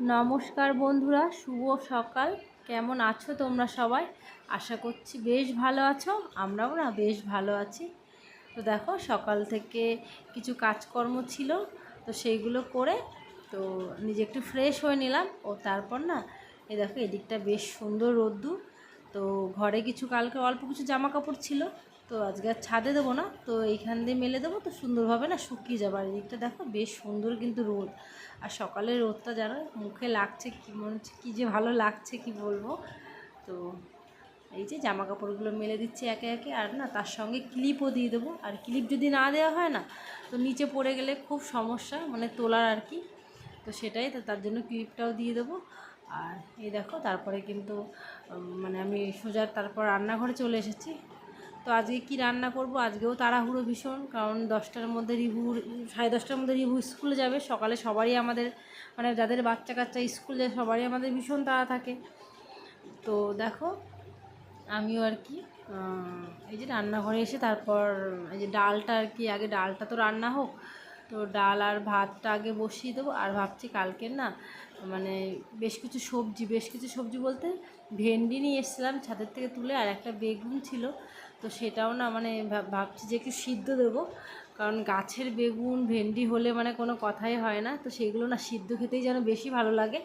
নমস্কার বন্ধুরা, শুভ সকাল। কেমন আছো তোমরা সবাই? আশা করছি বেশ ভালো আছো, আমরাও না বেশ ভালো আছি। তো দেখো, সকাল থেকে কিছু কাজকর্ম ছিল, তো সেইগুলো করে তো নিজে একটু ফ্রেশ হয়ে নিলাম। ও তারপর না, এ দেখো এদিকটা বেশ সুন্দর রোদ্দুর। তো ঘরে কিছু, কালকে অল্প কিছু জামা কাপড় ছিল তো আজকে আর ছাদে দেবো না, তো এইখান দিয়ে মেলে দেবো, তো সুন্দরভাবে না শুকিয়ে যাবে। আর এদিকটা দেখো বেশ সুন্দর কিন্তু রোদ। আর সকালের রোদটা জানো মুখে লাগছে কি মনে হচ্ছে, কী যে ভালো লাগছে কি বলব। তো এই যে জামা কাপড়গুলো মেলে দিচ্ছি একে একে, আর না তার সঙ্গে ক্লিপও দিয়ে দেবো। আর ক্লিপ যদি না দেওয়া হয় না, তো নিচে পড়ে গেলে খুব সমস্যা মানে তোলার আর কি। তো সেটাই, তো তার জন্য ক্লিপটাও দিয়ে দেবো। আর এই দেখো, তারপরে কিন্তু মানে আমি সোজা তারপর রান্নাঘরে চলে এসেছি। তো আজকে কি রান্না করব? আজকেও তাড়াহুড়ো ভীষণ, কারণ দশটার মধ্যে রিভু, সাড়ে দশটার মধ্যে রিভু স্কুলে যাবে। সকালে সবারই আমাদের মানে যাদের বাচ্চা কাচ্চা স্কুল যায়, সবারই আমাদের ভীষণ তাড়া থাকে। তো দেখো, আমিও আর কি এই যে রান্নাঘরে এসে তারপর এই যে ডালটা আর কি, আগে ডালটা তো রান্না হোক, তো ডাল আর ভাতটা আগে বসিয়ে দেবো। আর ভাবছি কালকের না মানে বেশ কিছু সবজি, বেশ কিছু সবজি বলতে ভেন্ডি নিয়ে এসেছিলাম ছাদের থেকে তুলে, আর একটা বেগুন ছিল। তো সেটাও না মানে ভাব- ভাবছি যে একটু সিদ্ধ দেবো। কারণ গাছের বেগুন, ভেন্ডি হলে মানে কোনো কথাই হয় না। তো সেগুলো না সিদ্ধ খেতেই যেন বেশি ভালো লাগে।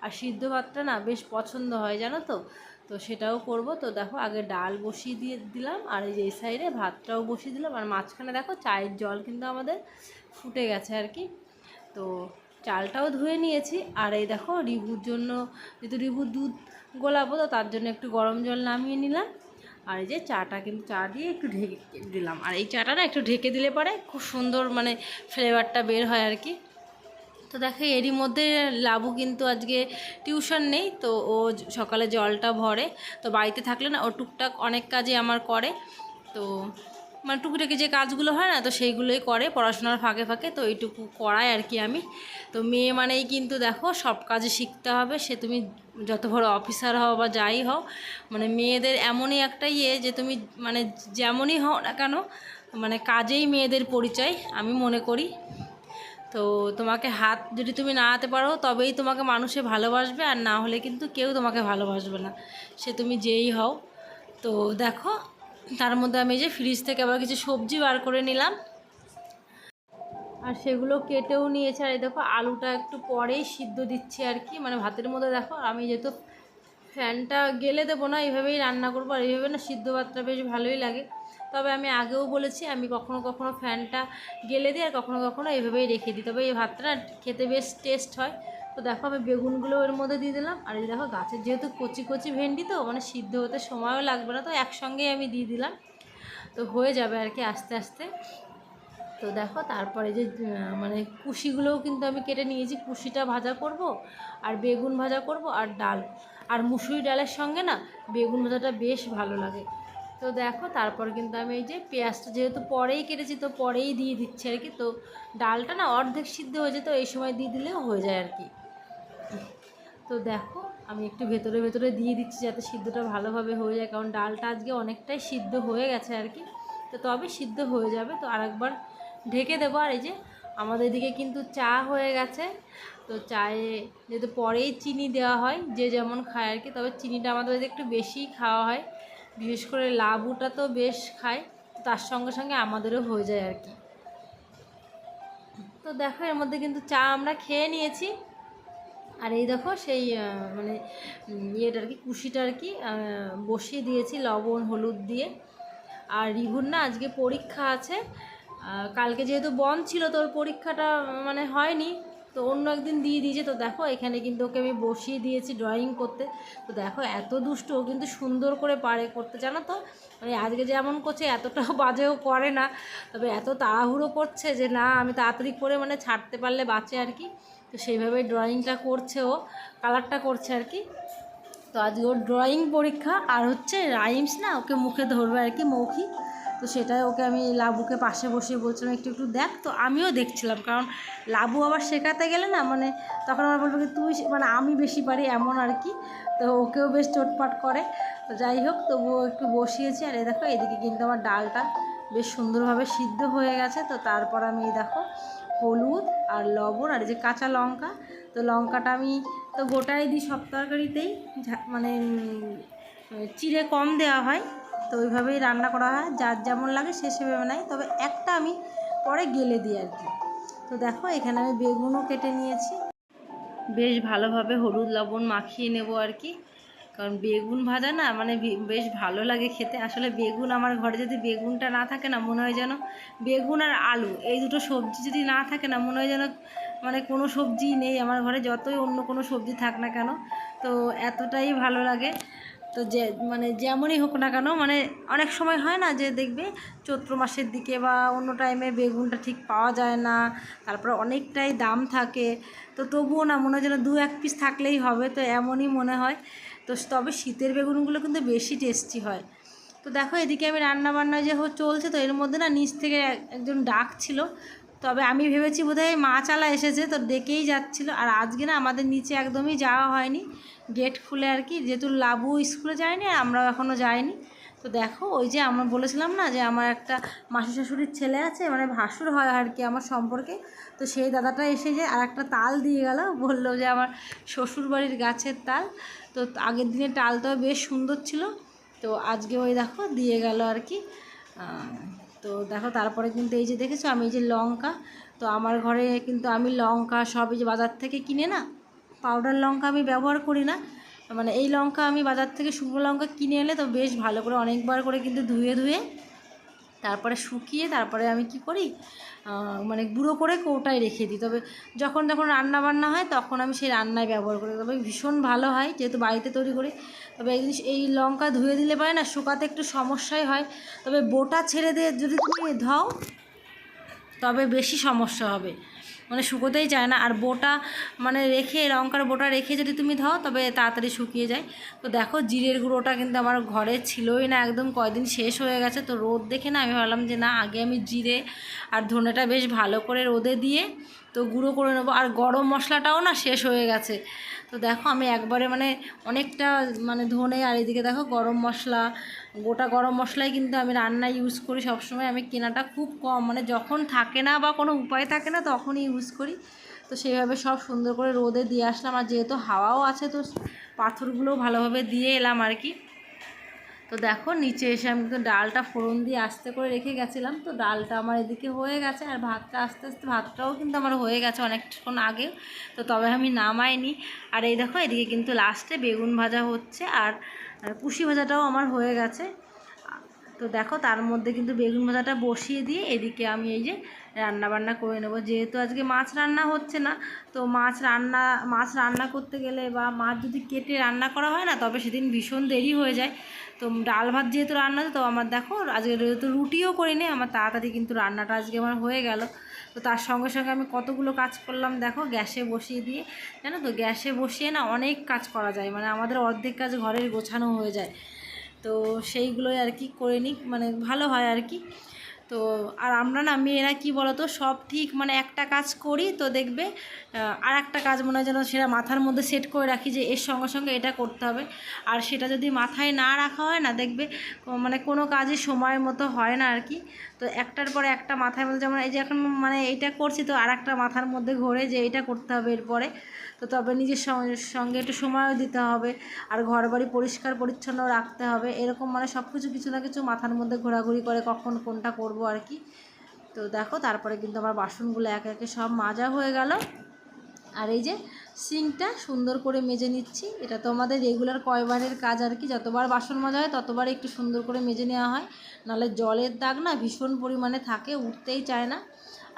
আর সিদ্ধ ভাতটা না বেশ পছন্দ হয়, জানো তো? তো সেটাও করব। তো দেখো আগে ডাল বসিয়ে দিয়ে দিলাম, আর এই যে এই সাইডে ভাতটাও বসিয়ে দিলাম। আর মাঝখানে দেখো চায়ের জল কিন্তু আমাদের ফুটে গেছে আর কি। তো চালটাও ধুয়ে নিয়েছি। আর এই দেখো রিভুর জন্য, যেহেতু রিভুর দুধ গোলাবো, তো তার জন্য একটু গরম জল নামিয়ে নিলাম। আর এই যে চাটা কিন্তু চা দিয়ে একটু ঢেকে দিলাম। আর এই চাটা না একটু ঢেকে দিলে পরে খুব সুন্দর মানে ফ্লেভারটা বের হয় আর কি। তো দেখে, এরই মধ্যে লাবু কিন্তু আজকে টিউশন নেই, তো ও সকালে জলটা ভরে। তো বাড়িতে থাকলে না ও টুকটাক অনেক কাজে আমার করে। তো মানে টুকিটাকি যে কাজগুলো হয় না, তো সেইগুলোই করে পড়াশোনার ফাঁকে ফাঁকে। তো এইটুকু করাই আর কি আমি। তো মেয়ে মানেই কিন্তু দেখো, সব কাজে শিখতে হবে। সে তুমি যত বড় অফিসার হও বা যাই হও মানে মেয়েদের এমনই একটা ইয়ে যে তুমি মানে যেমনই হও না কেন মানে কাজেই মেয়েদের পরিচয় আমি মনে করি। তো তোমাকে হাত, যদি তুমি নাড়াতে পারো, তবেই তোমাকে মানুষে ভালোবাসবে। আর না হলে কিন্তু কেউ তোমাকে ভালোবাসবে না। সে তুমি যেই হও। তো দেখো তার মধ্যে আমি যে ফ্রিজ থেকে আবার কিছু সবজি বার করে নিলাম। আর সেগুলো কেটেও নিয়েছে। আর দেখো, আলুটা একটু পরেই সিদ্ধ দিচ্ছি আর কি। মানে ভাতের মধ্যে দেখো, আমি যেহেতু ফ্যানটা গেলে দেবো না, এইভাবেই রান্না করব, আর এইভাবে না সিদ্ধ ভাতটা বেশ ভালোই লাগে। তবে আমি আগেও বলেছি, আমি কখনো কখনো ফ্যানটা গেলে দিই, আর কখনো কখনো এইভাবেই রেখে দিই। তবে এই ভাতটা খেতে বেশ টেস্ট হয়। তো দেখো আমি বেগুনগুলো এর মধ্যে দিয়ে দিলাম। আর এই দেখো গাছের যেহেতু কচি কচি ভেন্ডি তো মানে সিদ্ধ হতে সময়ও লাগবে না, তো একসঙ্গেই আমি দিয়ে দিলাম। তো হয়ে যাবে আর কি আস্তে আস্তে। তো দেখো তারপরে যে মানে কুশিগুলোও কিন্তু আমি কেটে নিয়েছি। কুশিটা ভাজা করব, আর বেগুন ভাজা করব, আর ডাল। আর মুসুরি ডালের সঙ্গে না বেগুন ভাজাটা বেশ ভালো লাগে। তো দেখো তারপর কিন্তু আমি এই যে পেঁয়াজটা যেহেতু পরেই কেটেছি, তো পরেই দিয়ে দিচ্ছি আর কি। তো ডালটা না অর্ধেক সিদ্ধ হয়ে যেত, এই সময় দিয়ে দিলেও হয়ে যায় আর কি। তো দেখো, আমি একটু ভেতরে ভেতরে দিয়ে দিচ্ছি যাতে সিদ্ধটা ভালোভাবে হয়ে যায়, কারণ ডালটা আজকে অনেকটাই সিদ্ধ হয়ে গেছে আর কি। তো তবে সিদ্ধ হয়ে যাবে, তো আরেকবার ঢেকে দেবো। আর এই যে আমাদের এদিকে কিন্তু চা হয়ে গেছে, তো চায়ে যেহেতু পরেই চিনি দেওয়া হয়, যে যেমন খায় আর কি, তবে চিনিটা আমাদের একটু বেশিই খাওয়া হয়। বিশেষ করে লাবুটা তো বেশ খায় তার সঙ্গে সঙ্গে আমাদেরও হয়ে যায় আর কি। তো দেখো, এর মধ্যে কিন্তু চা আমরা খেয়ে নিয়েছি। আর এই দেখো সেই মানে ইয়েটা আর কি, কুশিটা আর কি বসিয়ে দিয়েছি লবণ, হলুদ দিয়ে। আর রিভুর না আজকে পরীক্ষা আছে। কালকে যেহেতু বন্ধ ছিল তোর পরীক্ষাটা মানে হয়নি। তো অন্য একদিন দিয়ে দিয়েছে। তো দেখো, এখানে কিন্তু ওকে আমি বসিয়ে দিয়েছি ড্রয়িং করতে। তো দেখো, এত দুষ্ট, ও কিন্তু সুন্দর করে পারে করতে। জানো তো? মানে আজকে যেমন করছে এতটাও বাজেও করে না। তবে এত তাড়াহুড়ো করছে যে না, আমি তাড়াতাড়ি করে মানে ছাড়তে পারলে বাঁচে আর কি। তো সেইভাবে ড্রয়িংটা করছে ও কালারটা করছে আর কি। তো আজকে ওর ড্রয়িং পরীক্ষা, আর হচ্ছে রাইমস না, ওকে মুখে ধরবে আর কি মৌখিক। তো সেটাই ওকে আমি লাবুকে পাশে বসিয়ে বলছিলাম, একটু একটু দেখ। তো আমিও দেখছিলাম, কারণ লাবু আবার শেখাতে গেলে না মানে তখন আমার বলবে তুই মানে আমি বেশি পারি এমন আর কি। তো ওকেও বেশ চটপাট করে। তো যাই হোক, তবুও একটু বসিয়েছি। আর এই দেখো এদিকে কিন্তু আমার ডালটা বেশ সুন্দরভাবে সিদ্ধ হয়ে গেছে। তো তারপর আমি দেখো হলুদ আর লবণ আর যে কাঁচা লঙ্কা। তো লঙ্কাটা আমি তো গোটাই দিই সব তরকারিতেই। মানে চিড়ে কম দেওয়া হয়। তো ওইভাবেই রান্না করা হয়। যার যেমন লাগে সে সেভাবে নেয়। তবে একটা আমি পরে গেলে দিই আর কি। তো দেখো এখানে আমি বেগুনও কেটে নিয়েছি। বেশ ভালোভাবে হলুদ লবণ মাখিয়ে নেব আর কি। কারণ বেগুন ভাজা না মানে বেশ ভালো লাগে খেতে। আসলে বেগুন আমার ঘরে যদি বেগুনটা না থাকে না, মনে হয় যেন বেগুন আর আলু এই দুটো সবজি যদি না থাকে না, মনে হয় যেন মানে কোনো সবজি নেই আমার ঘরে, যতই অন্য কোনো সবজি থাক না কেন। তো এতটাই ভালো লাগে। তো যে মানে যেমনই হোক না কেন মানে অনেক সময় হয় না যে দেখবে চৈত্র মাসের দিকে বা অন্য টাইমে বেগুনটা ঠিক পাওয়া যায় না, তারপরে অনেকটাই দাম থাকে। তো তবুও না মনে হয় যেন দু এক পিস থাকলেই হবে, তো এমনই মনে হয়। তো তবে শীতের বেগুনগুলো কিন্তু বেশি টেস্টি হয়। তো দেখো এদিকে আমি রান্না বান্না যে চলছে তো এর মধ্যে না নিচ থেকে একজন ডাক ছিল। তবে আমি ভেবেছি বোধহয় মাছালা এসেছে তো ডেকেই যাচ্ছিল। আর আজকে না আমাদের নিচে একদমই যাওয়া হয়নি। গেট খুলে আর কি, যেহেতু লাবু স্কুলে যায়নি আর আমরাও এখনও যাইনি। তো দেখো ওই যে আমরা বলেছিলাম না যে আমার একটা মাসি শাশুড়ির ছেলে আছে মানে ভাসুর হয় আর কি আমার সম্পর্কে। তো সেই দাদাটা এসে যে আর একটা তাল দিয়ে গেল। বলল যে আমার শ্বশুর বাড়ির গাছের তাল। তো আগের দিনে তালটাও বেশ সুন্দর ছিল। তো আজকে ওই দেখো দিয়ে গেল আর কি। তো দেখো তারপরে কিন্তু এই যে দেখেছ আমি এই যে লঙ্কা, তো আমার ঘরে কিন্তু আমি লঙ্কা সব এই যে বাজার থেকে কিনে না, পাউডার লঙ্কা আমি ব্যবহার করি না। মানে এই লঙ্কা আমি বাজার থেকে শুকনো লঙ্কা কিনে এলে তো বেশ ভালো করে অনেকবার করে কিন্তু ধুয়ে ধুয়ে তারপরে শুকিয়ে তারপরে আমি কি করি মানে গুঁড়ো করে কৌটায় রেখে দিই। তবে যখন যখন রান্না বান্না হয় তখন আমি সেই রান্নায় ব্যবহার করি। তবে ভীষণ ভালো হয় যেহেতু বাড়িতে তৈরি করি। তবে এই জিনিস, এই লঙ্কা ধুয়ে দিলে পারে না, শুকাতে একটু সমস্যাই হয়। তবে বোটা ছেড়ে দিয়ে যদি তুমি ধাও, তবে বেশি সমস্যা হবে। মানে শুকোতেই চায় না। আর বোটা মানে রেখে, লঙ্কার বোটা রেখে যদি তুমি ধাও, তবে তাড়াতাড়ি শুকিয়ে যায়। তো দেখো, জিরের গুঁড়োটা কিন্তু আমার ঘরে ছিলই না, একদম কয়দিন শেষ হয়ে গেছে। তো রোদ দেখে না আমি ভাবলাম যে না, আগে আমি জিরে আর ধনেটা বেশ ভালো করে রোদে দিয়ে, তো গুঁড়ো করে নেব। আর গরম মশলাটাও না শেষ হয়ে গেছে। তো দেখো, আমি একবারে মানে অনেকটা মানে ধনে, আর এদিকে দেখো গরম মশলা গোটা গরম মশলাই কিন্তু আমি রান্না ইউজ করি সবসময়। আমি কেনাটা খুব কম মানে যখন থাকে না বা কোনো উপায় থাকে না তখনই ইউজ করি। তো সেইভাবে সব সুন্দর করে রোদে দিয়ে আসলাম। আর যেহেতু হাওয়াও আছে, তো পাথরগুলোও ভালোভাবে দিয়ে এলাম আর কি। তো দেখো, নিচে এসে আমি কিন্তু ডালটা ফোড়ন দিয়ে আস্তে করে রেখে গেছিলাম। তো ডালটা আমার এদিকে হয়ে গেছে, আর ভাতটা আস্তে আস্তে, ভাতটাও কিন্তু আমার হয়ে গেছে অনেকক্ষণ আগে। তো তবে আমি নামাইনি। আর এই দেখো, এদিকে কিন্তু লাস্টে বেগুন ভাজা হচ্ছে, আর কুশি ভাজাটাও আমার হয়ে গেছে। তো দেখো, তার মধ্যে কিন্তু বেগুন ভাজাটা বসিয়ে দিয়ে এদিকে আমি এই যে রান্না বান্না করে নেব। যেহেতু আজকে মাছ রান্না হচ্ছে না, তো মাছ রান্না মাছ রান্না করতে গেলে বা মাছ যদি কেটে রান্না করা হয় না, তবে সেদিন ভীষণ দেরি হয়ে যায়। তো ডাল ভাত যেহেতু রান্না তো আমার দেখো, আজকে যেহেতু রুটিও করিনি, আমার তাড়াতাড়ি কিন্তু রান্নাটা আজকে আমার হয়ে গেল। তো তার সঙ্গে সঙ্গে আমি কতগুলো কাজ করলাম, দেখো, গ্যাসে বসিয়ে দিয়ে, জানো তো, গ্যাসে বসিয়ে না অনেক কাজ করা যায় মানে আমাদের অর্ধেক কাজ ঘরের গোছানো হয়ে যায়। তো সেইগুলোই আর কি করে নিই মানে ভালো হয় আর কি। তো আর আমরা না মেয়েরা কি বলতো, সব ঠিক মানে একটা কাজ করি তো দেখবে আর একটা কাজ মনে হয় যেন সেটা মাথার মধ্যে সেট করে রাখি যে এর সঙ্গে সঙ্গে এটা করতে হবে। আর সেটা যদি মাথায় না রাখা হয় না, দেখবে মানে কোনো কাজই সময় মতো হয় না আর কি তো একটার পরে একটা মাথার মধ্যে যেমন এই যে এখন মানে এইটা করছি তো আর একটা মাথার মধ্যে ঘোরে যে এইটা করতে হবে এরপরে। তো তবে নিজের সঙ্গে একটু সময়ও দিতে হবে, আর ঘর বাড়ি পরিষ্কার, পরিচ্ছন্ন রাখতে হবে, এরকম মানে সব কিছু কিছু না কিছু মাথার মধ্যে ঘোরাঘুরি করে কখন কোনটা করব আর কি। তো দেখো, তারপরে কিন্তু আমার বাসনগুলো একে একে সব মাজা হয়ে গেল। আর এই যে সিঙ্কটা সুন্দর করে মেজে নিচ্ছি, এটা তো আমাদের রেগুলার কয়বারের কাজ আর কি, যতবার বাসন মাজা হয় ততবার একটু সুন্দর করে মেজে নেওয়া হয়। নাহলে জলের দাগ না ভীষণ পরিমাণে থাকে, উঠতেই চায় না।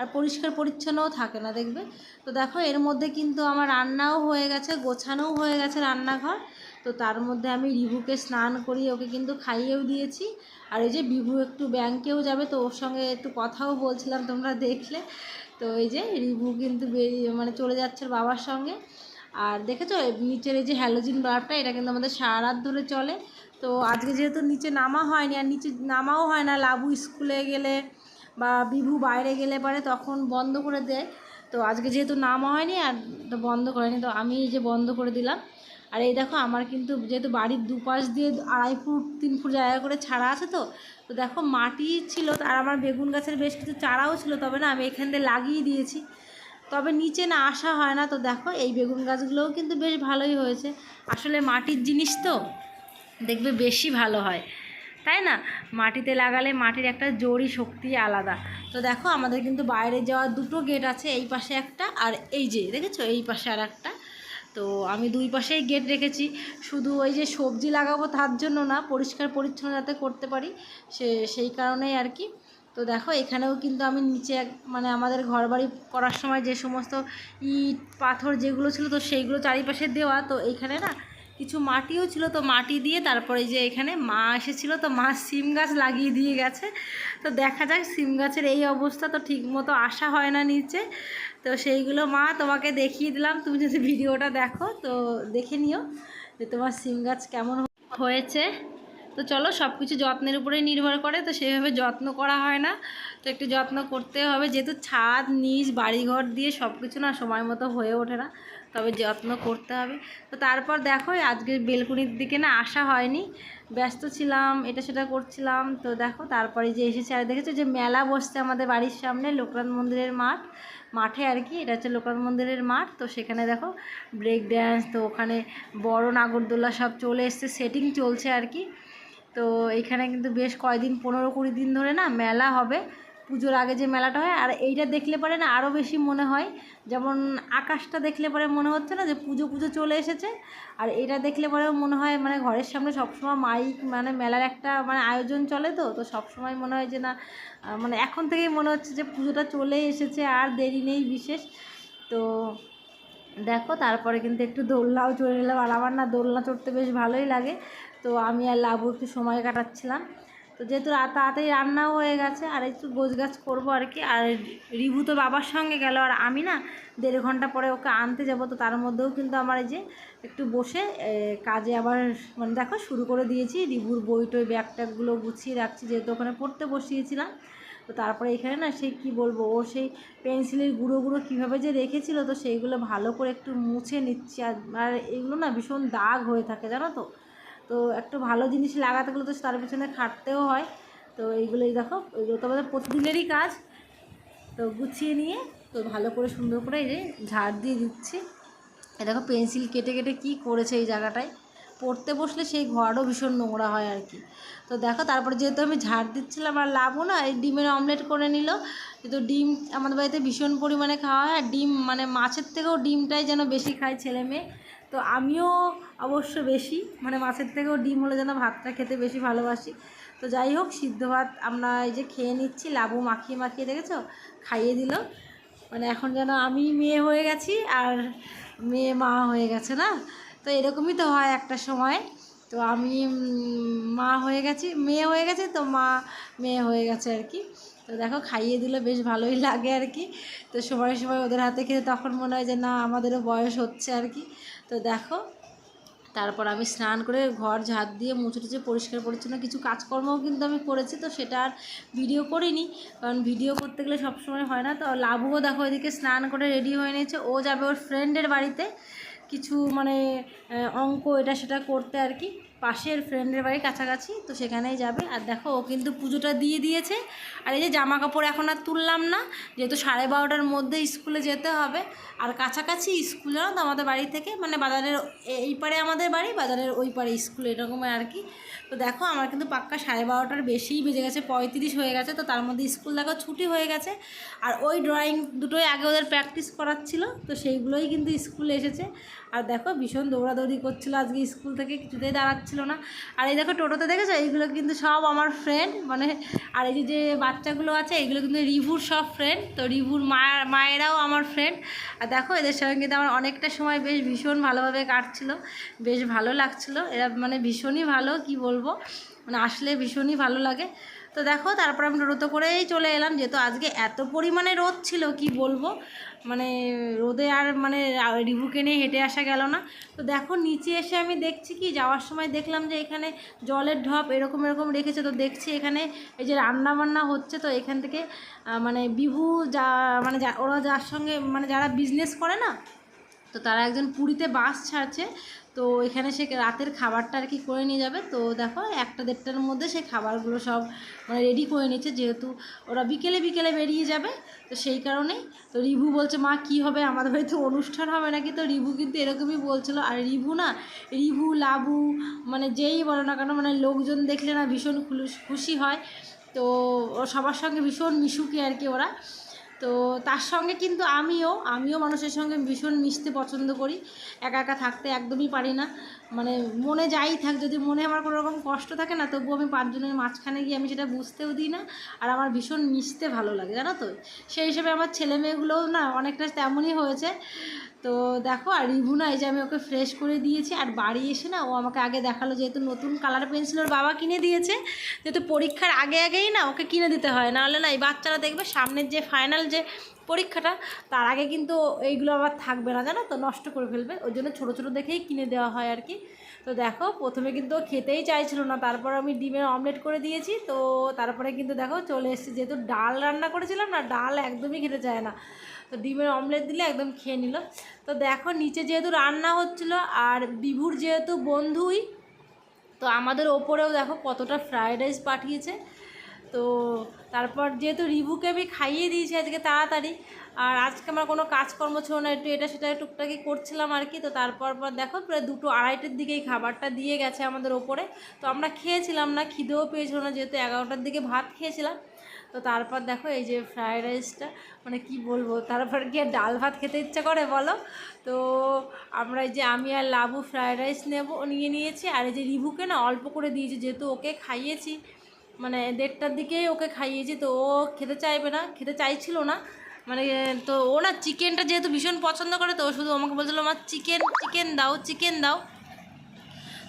আর পরিষ্কার পরিচ্ছন্নও থাকে না, দেখবে? তো দেখো, এর মধ্যে কিন্তু আমার রান্নাও হয়ে গেছে, গোছানোও হয়ে গেছে রান্নাঘর। তো তার মধ্যে আমি রিভুকে স্নান করিয়ে ওকে কিন্তু খাইয়েও দিয়েছি। আর এই যে বিভু একটু ব্যাংকেও যাবে, তো ওর সঙ্গে একটু কথাও বলছিলাম তোমরা দেখলে। তো এই যে রিভু কিন্তু বেরিয়ে মানে চলে যাচ্ছে বাবার সঙ্গে। আর দেখেছ নিচের এই যে হ্যালোজিন বাল্বটা এটা কিন্তু আমাদের সারা রাত ধরে চলে। তো আজকে যেহেতু নিচে নামা হয়নি, আর নিচে নামাও হয় না, লাবু স্কুলে গেলে বা বিভু বাইরে গেলে পারে, তখন বন্ধ করে দেয়। তো আজকে যেহেতু নামা হয়নি আর তো বন্ধ করেনি, তো আমি যে বন্ধ করে দিলাম। আর এই দেখো আমার কিন্তু যেহেতু বাড়ির দুপাশ দিয়ে আড়াই ফুট, তিন ফুট জায়গা করে ছাড়া আছে তো তো দেখো মাটি ছিল আর আমার বেগুন গাছের বেশ কিছু চারাও ছিল, তবে না আমি এখান দিয়ে লাগিয়ে দিয়েছি। তবে নিচে না আসা হয় না, তো দেখো এই বেগুন গাছগুলোও কিন্তু বেশ ভালোই হয়েছে। আসলে মাটির জিনিস তো, দেখবে বেশি ভালো হয়। তাই না? মাটিতে লাগালে মাটির একটা জড়ি শক্তি আলাদা। তো দেখো, আমাদের কিন্তু বাইরে যাওয়ার দুটো গেট আছে, এই পাশে একটা আর এই যে, দেখেছ? এই পাশে আর একটা। তো আমি দুই পাশেই গেট রেখেছি। শুধু ওই যে সবজি লাগাবো তার জন্য না, পরিষ্কার পরিচ্ছন্ন যাতে করতে পারি, সে, সেই কারণেই আর কি। তো দেখো, এখানেও কিন্তু আমি নিচে মানে আমাদের ঘরবাড়ি করার সময় যে সমস্ত ইট, পাথর যেগুলো ছিল, তো সেইগুলো চারিপাশে দেওয়া। তো এইখানে না কিছু মাটিও ছিল তো মাটি দিয়ে তারপরে যে এখানে মা এসেছিল, তো মা সিম গাছ লাগিয়ে দিয়ে গেছে। তো দেখা যাক সিম গাছের এই অবস্থা তো ঠিক মতো আসা হয় না নিচে। তো সেইগুলো মা তোমাকে দেখিয়ে দিলাম, তুমি যদি ভিডিওটা দেখো তো দেখে নিও যে তোমার সিম গাছ কেমন হয়েছে। তো চলো সব কিছু যত্নের উপরেই নির্ভর করে, তো সেইভাবে যত্ন করা হয় না। তো একটু যত্ন করতে হবে, যেহেতু ছাদ, নিচ, বাড়িঘর দিয়ে সব কিছু না সময় মতো হয়ে ওঠে না। তবে যত্ন করতে হবে। তো তারপর দেখো আজকে বেলকুনির দিকে না আসা হয়নি। ব্যস্ত ছিলাম, এটা সেটা করছিলাম। তো দেখো, তারপরে যে এসেছে, আর দেখেছ যে মেলা বসছে আমাদের বাড়ির সামনে, লোকনাথ মন্দিরের মাঠ। মাঠে আর কি, এটা হচ্ছে লোকনাথ মন্দিরের মাঠ। তো সেখানে দেখো ব্রেক ড্যান্স তো ওখানে বড় নাগরদোল্লা সব চলে এসছে সেটিং চলছে আর কি। তো এখানে কিন্তু বেশ কয়দিন, পনেরো কুড়ি দিন ধরে না মেলা হবে। পুজোর আগে যে মেলাটা হয়, আর এইটা দেখলে পরে না আরও বেশি মনে হয়। যেমন আকাশটা দেখলে পরে মনে হচ্ছে না যে পুজো পুজো চলে এসেছে। আর এটা দেখলে পরেও মনে হয় মানে ঘরের সামনে সবসময় মাইক মানে মেলার একটা মানে আয়োজন চলে তো তো সবসময় মনে হয় যে না মানে এখন থেকেই মনে হচ্ছে যে পুজোটা চলে এসেছে আর দেরি নেই বিশেষ। তো দেখো, তারপরে কিন্তু একটু দোলনাও চলে এলাম। আর আমার না দোলনা চড়তে বেশ ভালোই লাগে। তো আমি আর লাবু একটু সময় কাটাচ্ছিলাম। তো যেহেতু তাড়াতাড়ি রান্নাও হয়ে গেছে, আর একটু গোছগাছ করব আর কি। আর রিভু তো বাবার সঙ্গে গেল, আর আমি না দেড় ঘণ্টা পরে ওকে আনতে যাব, তো তার মধ্যেও কিন্তু আমার এই যে একটু বসে কাজে আবার মানে দেখো শুরু করে দিয়েছি। রিভুর বই টই, ব্যাগ ট্যাগগুলো গুছিয়ে রাখছি, যেহেতু ওখানে পড়তে বসিয়েছিলাম। তো তারপরে এখানে না সেই কি বলব, ও সেই পেন্সিলের গুঁড়ো গুঁড়ো কীভাবে যে রেখেছিল, তো সেইগুলো ভালো করে একটু মুছে নিচ্ছি। আর এগুলো না ভীষণ দাগ হয়ে থাকে, জানো তো? তো একটু ভালো জিনিস লাগাতে গেলে তো তার পিছনে খাটতেও হয়। তো এইগুলোই দেখো এগুলো তো আমাদের প্রতিদিনেরই কাজ। তো গুছিয়ে নিয়ে, তো ভালো করে সুন্দর করে এই যে ঝাড় দিয়ে দিচ্ছি। এ দেখো পেন্সিল কেটে কেটে কি করেছে এই জায়গাটায়। পড়তে বসলে সেই ঘরও ভীষণ নোংরা হয় আর কি। তো দেখো, তারপরে যেহেতু আমি ঝাড় দিচ্ছিলাম আর লাভও না, এই ডিমের অমলেট করে নিল। কিন্তু ডিম আমাদের বাড়িতে ভীষণ পরিমাণে খাওয়া হয়। আর ডিম মানে মাছের থেকেও ডিমটাই যেন বেশি খায় ছেলে মেয়ে। তো আমিও অবশ্য বেশি মানে মাছের থেকেও ডিম হলে যেন ভাতটা খেতে বেশি ভালোবাসি। তো যাই হোক, সিদ্ধ ভাত আমরা এই যে খেয়ে নিচ্ছি, লাবু মাখিয়ে মাখিয়ে দেখেছ? খাইয়ে দিল। মানে এখন যেন আমি মেয়ে হয়ে গেছি আর মেয়ে মা হয়ে গেছে না? তো এরকমই তো হয় একটা সময়। তো আমি মা হয়ে গেছি, মেয়ে হয়ে গেছে, তো মা মেয়ে হয়ে গেছে আর কি। তো দেখো, খাইয়ে দিলে, বেশ ভালোই লাগে আর কি। তো সময় সময় ওদের হাতে খেতে তখন মনে হয় যে না, আমাদেরও বয়স হচ্ছে আর কি। তো দেখো, তারপর আমি স্নান করে ঘর ঝাঁট দিয়ে মুছে টুছে পরিষ্কার পরিচ্ছন্ন কিছু কাজকর্মও কিন্তু আমি করেছি, তো সেটা আর ভিডিও করিনি। কারণ ভিডিও করতে গেলে সবসময় হয় না, তো লাভও দেখো এদিকে স্নান করে রেডি হয়ে নিয়েছে। ও যাবে ওর ফ্রেন্ডের বাড়িতে, কিছু মানে অঙ্ক এটা সেটা করতে আর কি। পাশের ফ্রেন্ডের বাড়ি কাছাকাছি, তো সেখানেই যাবে। আর দেখো, ও কিন্তু পুজোটা দিয়ে দিয়েছে। আর এই যে জামা কাপড় এখন আর তুললাম না, যেহেতু সাড়ে বারোটার মধ্যে স্কুলে যেতে হবে। আর কাছাকাছি স্কুল না তো, আমাদের বাড়ি থেকে মানে বাজারের এই পারে আমাদের বাড়ি, বাজারের ওই পারে স্কুল এরকম আর কি। তো দেখো, আমার কিন্তু পাক্কা সাড়ে বারোটার বেশিই বেজে গেছে, পঁয়ত্রিশ হয়ে গেছে। তো তার মধ্যে স্কুল দেখো, ছুটি হয়ে গেছে। আর ওই ড্রয়িং দুটোই আগে ওদের প্র্যাকটিস করাচ্ছিল, তো সেইগুলোই কিন্তু স্কুলে এসেছে। আর দেখো ভীষণ দৌড়াদৌড়ি করছিল আজকে স্কুল থেকে, কিছুতেই দাঁড়াচ্ছিল না। আর এই দেখো টোটোতে দেখেছ? এইগুলো কিন্তু সব আমার ফ্রেন্ড মানে আর এই যে বাচ্চাগুলো আছে, এইগুলো কিন্তু রিভুর সব ফ্রেন্ড তো রিভুর মায়ের মায়েরাও আমার ফ্রেন্ড আর দেখো এদের সঙ্গে কিন্তু আমার অনেকটা সময় বেশ ভীষণ ভালোভাবে কাটছিল, বেশ ভালো লাগছিল। এরা মানে ভীষণই ভালো, কি বলব? মানে আসলে ভীষণই ভালো লাগে। তো দেখো, তারপর আমি টোটো করেই চলে এলাম, যেহেতু আজকে এত পরিমাণে রোদ ছিল, কি বলব? মানে রোদে আর মানে রিভুকে নিয়ে হেঁটে আসা গেল না। তো দেখো, নিচে এসে আমি দেখছি কি, যাওয়ার সময় দেখলাম যে এখানে জলের ঢপ এরকম এরকম রেখেছে। তো দেখছি এখানে এই যে রান্না বান্না হচ্ছে, তো এখান থেকে মানে বিভু যা মানে ওরা যার সঙ্গে মানে যারা বিজনেস করে না, তো তারা একজন পুরীতে বাস ছাড়ছে। তো এখানে সে রাতের খাবারটা আর কি করে নিয়ে যাবে। তো দেখো, একটা দেড়টার মধ্যে সে খাবারগুলো সব মানে রেডি করে নিচ্ছে যেহেতু ওরা বিকেলে বিকেলে বেরিয়ে যাবে। তো সেই কারণেই তো রিভু বলছে, মা, কি হবে? আমাদের বাড়িতে অনুষ্ঠান হবে নাকি? তো রিভু কিন্তু এরকমই বলছিল, আর রিভু না, রিভু, লাবু মানে যেই বলো না কেন মানে লোকজন দেখলে না ভীষণ খুশি হয়। তো সবার সঙ্গে ভীষণ মিশুকে আর কি ওরা। তো তার সঙ্গে কিন্তু আমিও আমিও মানুষের সঙ্গে ভীষণ মিশতে পছন্দ করি। একা একা থাকতে একদমই পারি না। মানে মনে যাই থাক, যদি মনে আমার কোনো রকম কষ্ট থাকে না, তবুও আমি পাঁচজনের মাঝখানে গিয়ে আমি সেটা বুঝতেও দিই না, আর আমার ভীষণ মিশতে ভালো লাগে, জানো তো? সেই হিসেবে আমার ছেলে মেয়েগুলোও না অনেকটা তেমনই হয়েছে। তো দেখো, আর রিভু না এই যে আমি ওকে ফ্রেশ করে দিয়েছি, আর বাড়ি এসে না ও আমাকে আগে দেখাল, যেহেতু নতুন কালার পেন্সিল ওর বাবা কিনে দিয়েছে, যেহেতু পরীক্ষার আগে আগেই না ওকে কিনে দিতে হয়, নাহলে না এই বাচ্চারা দেখবে সামনের যে ফাইনাল যে পরীক্ষাটা, তার আগে কিন্তু এইগুলো আবার থাকবে না, জানো তো? নষ্ট করে ফেলবে। ওই জন্য ছোটো ছোটো দেখেই কিনে দেওয়া হয় আর কি। তো দেখো, প্রথমে কিন্তু খেতেই চাইছিল না, তারপর আমি ডিমের অমলেট করে দিয়েছি। তো তারপরে কিন্তু দেখো, চলে এসেছে। যেহেতু ডাল রান্না করেছিলাম না, ডাল একদমই খেতে চায় না। তো ডিমের অমলেট দিলে একদম খেয়ে নিল। তো দেখো, নিচে যেহেতু রান্না হচ্ছিল আর বিভুর যেহেতু বন্ধুই, তো আমাদের ওপরেও দেখো কতটা ফ্রায়েড রাইস পাঠিয়েছে। তো তারপর যেহেতু রিভুকে আমি খাইয়ে দিয়েছি আজকে তাড়াতাড়ি, আর আজকে আমার কোনো কাজকর্ম ছিল না, একটু এটা সেটা টুকটাকি করছিলাম আর কি, তো তারপর পর দেখো প্রায় দুটো আড়াইটের দিকেই খাবারটা দিয়ে গেছে আমাদের ওপরে। তো আমরা খেয়েছিলাম না, খিদেও পেয়েছিল না, যেহেতু এগারোটার দিকে ভাত খেয়েছিলাম। তো তারপর দেখো এই যে ফ্রায়েড রাইসটা মানে কি বলব, তারপর গিয়ে ডাল ভাত খেতে ইচ্ছা করে বলো? তো আমরা এই যে আমি আর লাবু ফ্রায়েড রাইস নেব, নিয়ে নিয়েছি, আর এই যে রিভুকে না অল্প করে দিয়েছি, যেহেতু ওকে খাইয়েছি মানে দেড়টার দিকেই ওকে খাইয়েছি, তো ও খেতে চাইবে না, খেতে চাইছিল না। মানে তো ও না চিকেনটা যেহেতু ভীষণ পছন্দ করে, তো শুধু আমাকে বলছিল আমার চিকেন চিকেন দাও চিকেন দাও।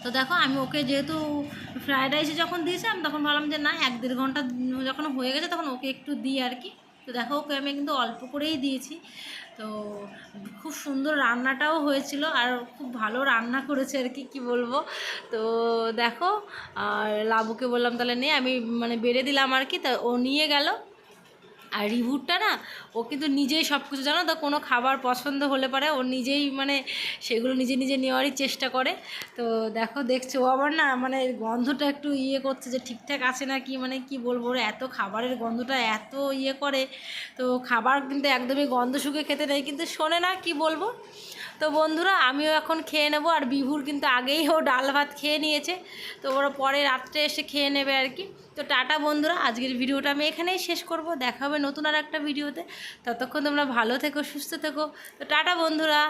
তো দেখো, আমি ওকে যেহেতু ফ্রায়েড রাইসে যখন দিয়েছিলাম, তখন ভাবলাম যে না, এক দেড় ঘণ্টা যখন হয়ে গেছে, তখন ওকে একটু দিই আর কি। তো দেখো, ওকে আমি কিন্তু অল্প করেই দিয়েছি। তো খুব সুন্দর রান্নাটাও হয়েছিল আর খুব ভালো রান্না করেছে আর কি, কী বলব? তো দেখো, আর লাবুকে বললাম, তাহলে নে। আমি মানে বেড়ে দিলাম আর কি, তা ও নিয়ে গেল। আর রিভুরটা না, ও কিন্তু নিজেই সব কিছু জানো তো, কোনো খাবার পছন্দ হলে পারে, ও নিজেই মানে সেগুলো নিজে নিজে নেওয়ারই চেষ্টা করে। তো দেখো, দেখছ, ও আবার না মানে গন্ধটা একটু ইয়ে করছে যে ঠিকঠাক আছে না কি মানে কি বলব, ওর এত খাবারের গন্ধটা এত ইয়ে করে। তো খাবার কিন্তু একদমই গন্ধ শুকে খেতে নেই কিন্তু শোনে না, কি বলব? তো বন্ধুরা, আমিও এখন খেয়ে নেব। আর বিভুর কিন্তু আগেই ও ডাল ভাত খেয়ে নিয়েছে। তো ওরা পরে রাত্রে এসে খেয়ে নেবে আর কি। তো টাটা বন্ধুরা, আজকের ভিডিওটা আমি এখানেই শেষ করব। দেখা হবে নতুন আর একটা ভিডিওতে। ততক্ষণ তোমরা ভালো থেকো, সুস্থ থেকো। তো টাটা বন্ধুরা।